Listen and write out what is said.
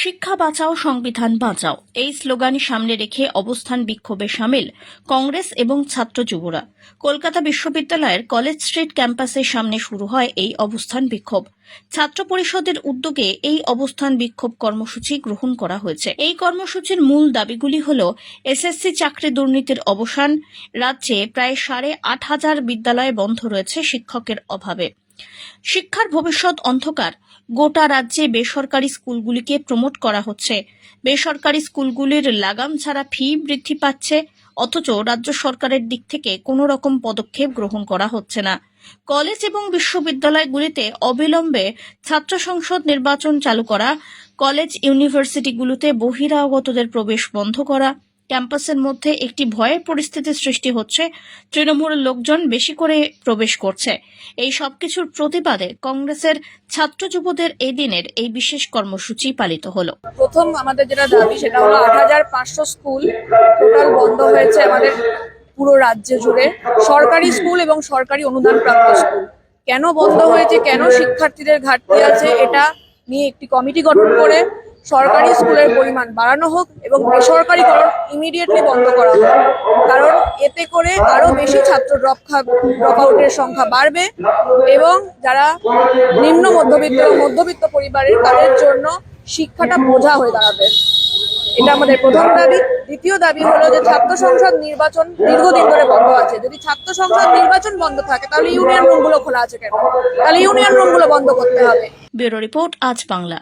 শিক্ষা বাঁচাও, সংবিধান বাঁচাও। এই স্লোগান সামনে রেখে অবস্থান বিক্ষোভে সামিল কংগ্রেস এবং ছাত্র যুবরা। কলকাতা বিশ্ববিদ্যালয়ের কলেজ স্ট্রিট ক্যাম্পাসের সামনে শুরু হয় এই অবস্থান বিক্ষোভ। ছাত্র পরিষদের উদ্যোগে এই অবস্থান বিক্ষোভ কর্মসূচি গ্রহণ করা হয়েছে। এই কর্মসূচির মূল দাবিগুলি হল এসএসসি চাকরি দুর্নীতির অবসান, রাজ্যে প্রায় সাড়ে আট হাজার বিদ্যালয় বন্ধ রয়েছে শিক্ষকের অভাবে। শিক্ষার ভবিষ্যৎ অন্ধকার। গোটা রাজ্যে বেসরকারি স্কুলগুলিকে প্রমোট করা হচ্ছে। বেসরকারি স্কুলগুলির লাগাম ছাড়া ফি বৃদ্ধি পাচ্ছে, অথচ রাজ্য সরকারের দিক থেকে কোনো রকম পদক্ষেপ গ্রহণ করা হচ্ছে না। কলেজ এবং বিশ্ববিদ্যালয়গুলিতে অবিলম্বে ছাত্র সংসদ নির্বাচন চালু করা, কলেজ ইউনিভার্সিটিগুলোতে বহিরাগতদের প্রবেশ বন্ধ করা ক্যাম্পাসের মধ্যে একটি ভয়ের পরিস্থিতির সৃষ্টি হচ্ছে। তৃণমূল লোকজন বেশি করে প্রবেশ করছে। এই সবকিছুর প্রতিবাদে কংগ্রেসের ছাত্র যুবদের এই দিনের এই বিশেষ কর্মসূচি পালিত হলো। প্রথম আমাদের যেটা দাবি সেটা হলো আট হাজার পাঁচশো স্কুল টোটাল বন্ধ হয়েছে আমাদের পুরো রাজ্য জুড়ে। সরকারি স্কুল এবং সরকারি অনুদানপ্রাপ্ত স্কুল। কেন বন্ধ হয়েছে? কেন শিক্ষার্থীদের ঘাটতি আছে? এটা নিয়ে একটি কমিটি গঠন করে সরকারি স্কুলের পরিমাণ বাড়ানো হোক এবং বেসরকারিকরণ ইমিডিয়েটলি বন্ধ করা হোক। কারণ এতে করে আরও বেশি ছাত্র ড্রপ ড্রপ আউটের সংখ্যা বাড়বে এবং যারা নিম্ন মধ্যবিত্ত মধ্যবিত্ত পরিবারের, তাদের জন্য শিক্ষাটা বোঝা হয়ে দাঁড়াবে। এটা আমাদের প্রথম দাবি। দ্বিতীয় দাবি হলো যে ছাত্র সংসদ নির্বাচন দীর্ঘদিন ধরে বন্ধ আছে। যদি ছাত্র সংসদ নির্বাচন বন্ধ থাকে, তাহলে ইউনিয়ন রুমগুলো খোলা আছে কেন? তাহলে ইউনিয়ন রুমগুলো বন্ধ করতে হবে। ব্যুরো রিপোর্ট, আজ বাংলা।